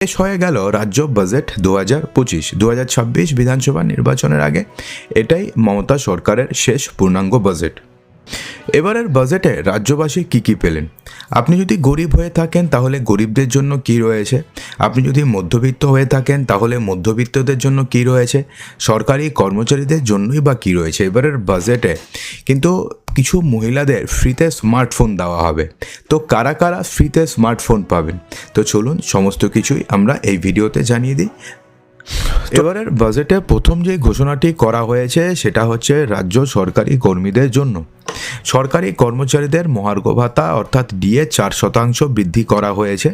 শেষ হয়ে গেল রাজ্য বাজেট দু হাজার পঁচিশ। দু হাজার ছাব্বিশ বিধানসভা নির্বাচনের আগে এটাই মমতা সরকারের শেষ পূর্ণাঙ্গ বাজেট। এবারের বাজেটে রাজ্যবাসী কী কী পেলেন? আপনি যদি গরিব হয়ে থাকেন তাহলে গরিবদের জন্য কি রয়েছে? আপনি যদি মধ্যবিত্ত হয়ে থাকেন তাহলে মধ্যবিত্তদের জন্য কি রয়েছে? সরকারি কর্মচারীদের জন্যই বা কী রয়েছে? এবারের বাজেটে কিন্তু কিছু মহিলাদের ফ্রিতে স্মার্টফোন দেওয়া হবে। তো কারা কারা ফ্রিতে স্মার্টফোন পাবেন? তো চলুন সমস্ত কিছুই আমরা এই ভিডিওতে জানিয়ে দিই। এবারের বাজেটে প্রথম যে ঘোষণাটি করা হয়েছে সেটা হচ্ছে রাজ্য সরকারি কর্মীদের জন্য। সরকারি কর্মচারীদের মহার্ঘ ভাতা, অর্থাৎ ডিএ, চার শতাংশ বৃদ্ধি করা হয়েছে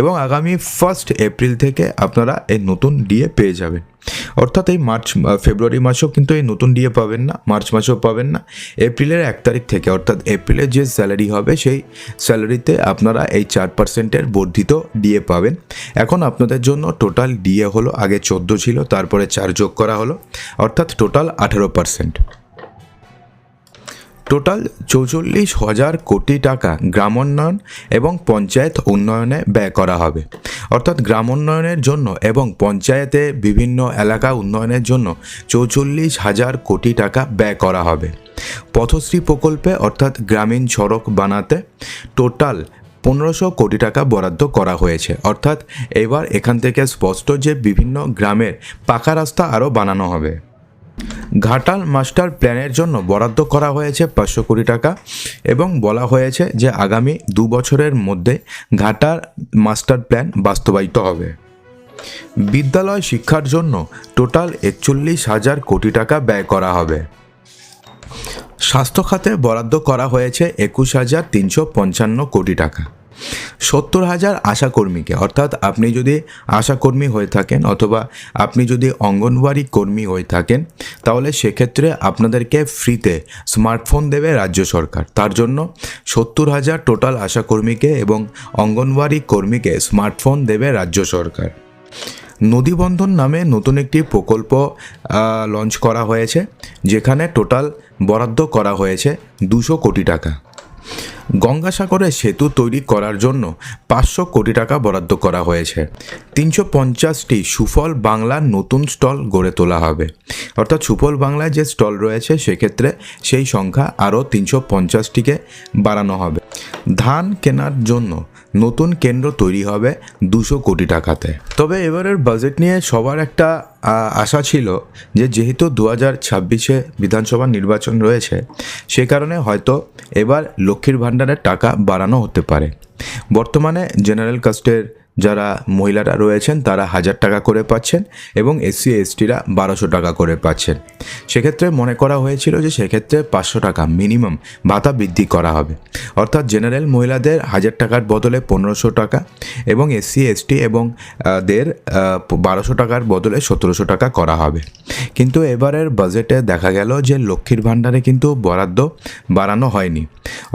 এবং আগামী ফার্স্ট এপ্রিল থেকে আপনারা এই নতুন ডিএ পেয়ে যাবেন। অর্থাৎ এই মার্চ ফেব্রুয়ারি মাসেও কিন্তু এই নতুন ডিএ পাবেন না, মার্চ মাসেও পাবেন না। এপ্রিলের এক তারিখ থেকে, অর্থাৎ এপ্রিলের যে স্যালারি হবে, সেই স্যালারিতে আপনারা এই চার পার্সেন্টের বর্ধিত ডিএ পাবেন। এখন আপনাদের জন্য টোটাল ডিএ হলো আগে চোদ্দ ছিল, তারপরে চার যোগ করা হলো, অর্থাৎ টোটাল আঠেরো পার্সেন্ট টোটাল চৌচল্লিশ হাজার কোটি টাকা গ্রামোন্নয়ন এবং পঞ্চায়েত উন্নয়নে ব্যয় করা হবে। অর্থাৎ গ্রামোন্নয়নের জন্য এবং পঞ্চায়েতে বিভিন্ন এলাকা উন্নয়নের জন্য চৌচল্লিশ হাজার কোটি টাকা ব্যয় করা হবে। পথশ্রী প্রকল্পে অর্থাৎ গ্রামীণ সড়ক বানাতে টোটাল পনেরোশো কোটি টাকা বরাদ্দ করা হয়েছে। অর্থাৎ এবার এখান থেকে স্পষ্ট যে বিভিন্ন গ্রামের পাকা রাস্তা আরও বানানো হবে। ঘাটাল মাস্টার প্ল্যানের জন্য বরাদ্দ করা হয়েছে পাঁচশো কোটি টাকা এবং বলা হয়েছে যে আগামী দু বছরের মধ্যে ঘাটার মাস্টার প্ল্যান বাস্তবায়িত হবে। বিদ্যালয় শিক্ষার জন্য টোটাল একচল্লিশ হাজার কোটি টাকা ব্যয় করা হবে। স্বাস্থ্য খাতে বরাদ্দ করা হয়েছে একুশ হাজার তিনশো পঞ্চান্ন কোটি টাকা। সত্তর হাজার আশাকর্মীকে, অর্থাৎ আপনি যদি আশাকর্মী হয়ে থাকেন অথবা আপনি যদি অঙ্গনওয়াড়ি কর্মী হয়ে থাকেন, তাহলে সেক্ষেত্রে আপনাদেরকে ফ্রিতে স্মার্টফোন দেবে রাজ্য সরকার। তার জন্য সত্তর হাজার টোটাল আশাকর্মীকে এবং অঙ্গনওয়াড়ি কর্মীকে স্মার্টফোন দেবে রাজ্য সরকার। নদীবন্ধন নামে নতুন একটি প্রকল্প লঞ্চ করা হয়েছে, যেখানে টোটাল বরাদ্দ করা হয়েছে দুশো কোটি টাকা। গঙ্গাসাগরে সেতু তৈরি করার জন্য পাঁচশো কোটি টাকা বরাদ্দ করা হয়েছে। তিনশো পঞ্চাশটি সুফল বাংলার নতুন স্টল গড়ে তোলা হবে। অর্থাৎ সুফল বাংলায় যে স্টল রয়েছে, সেক্ষেত্রে সেই সংখ্যা আরও তিনশো পঞ্চাশটিকে বাড়ানো হবে। ধান কেনার জন্য নতুন কেন্দ্র তৈরি হবে দুশো কোটি টাকাতে। তবে এবারের বাজেট নিয়ে সবার একটা আশা ছিল যে যেহেতু দু হাজার ছাব্বিশে বিধানসভা নির্বাচন রয়েছে, সে কারণে হয়তো এবার লক্ষ্মীর ভাণ্ডারের টাকা বাড়ানো হতে পারে। বর্তমানে জেনারেল কাস্টের যারা মহিলারা রয়েছেন, তারা হাজার টাকা করে পাচ্ছেন এবং এসসি এসটিরা বারোশো টাকা করে পাচ্ছেন। সেক্ষেত্রে মনে করা হয়েছিল যে সেক্ষেত্রে পাঁচশো টাকা মিনিমাম ভাতা বৃদ্ধি করা হবে। অর্থাৎ জেনারেল মহিলাদের হাজার টাকার বদলে পনেরোশো টাকা এবং এসসি এসটি এবং দের বারোশো টাকার বদলে সতেরোশো টাকা করা হবে। কিন্তু এবারের বাজেটে দেখা গেল যে লক্ষ্মীর ভাণ্ডারে কিন্তু বরাদ্দ বাড়ানো হয়নি।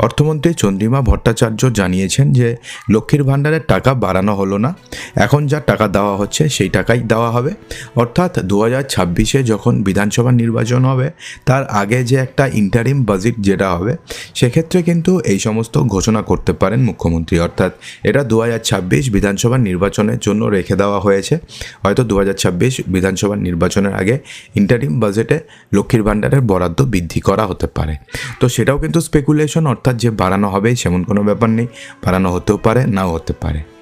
অর্থমন্ত্রী চন্দ্রিমা ভট্টাচার্য জানিয়েছেন যে লক্ষ্মীর ভাণ্ডারের টাকা বাড়ানো হলো না। এখন যা টাকা দেওয়া হচ্ছে সেই টাকাই দেওয়া হবে। অর্থাৎ দু হাজার ছাব্বিশে যখন বিধানসভা নির্বাচন হবে, তার আগে যে একটা ইন্টারিম বাজেট যেটা হবে, সেক্ষেত্রে কিন্তু এই সমস্ত ঘোষণা করতে পারেন মুখ্যমন্ত্রী। অর্থাৎ এটা দু হাজার ছাব্বিশ বিধানসভা নির্বাচনের জন্য রেখে দেওয়া হয়েছে। হয়তো দু হাজার ছাব্বিশ বিধানসভা নির্বাচনের আগে ইন্টারিম বাজেটে লক্ষ্মীর ভাণ্ডারের বরাদ্দ বৃদ্ধি করা হতে পারে। তো সেটাও কিন্তু স্পেকুলেশন অর্থাৎ যে বাড়ানো হবে সেমন কোনো ব্যাপার নেই। বাড়ানো হতেও পারে, নাও হতে পারে।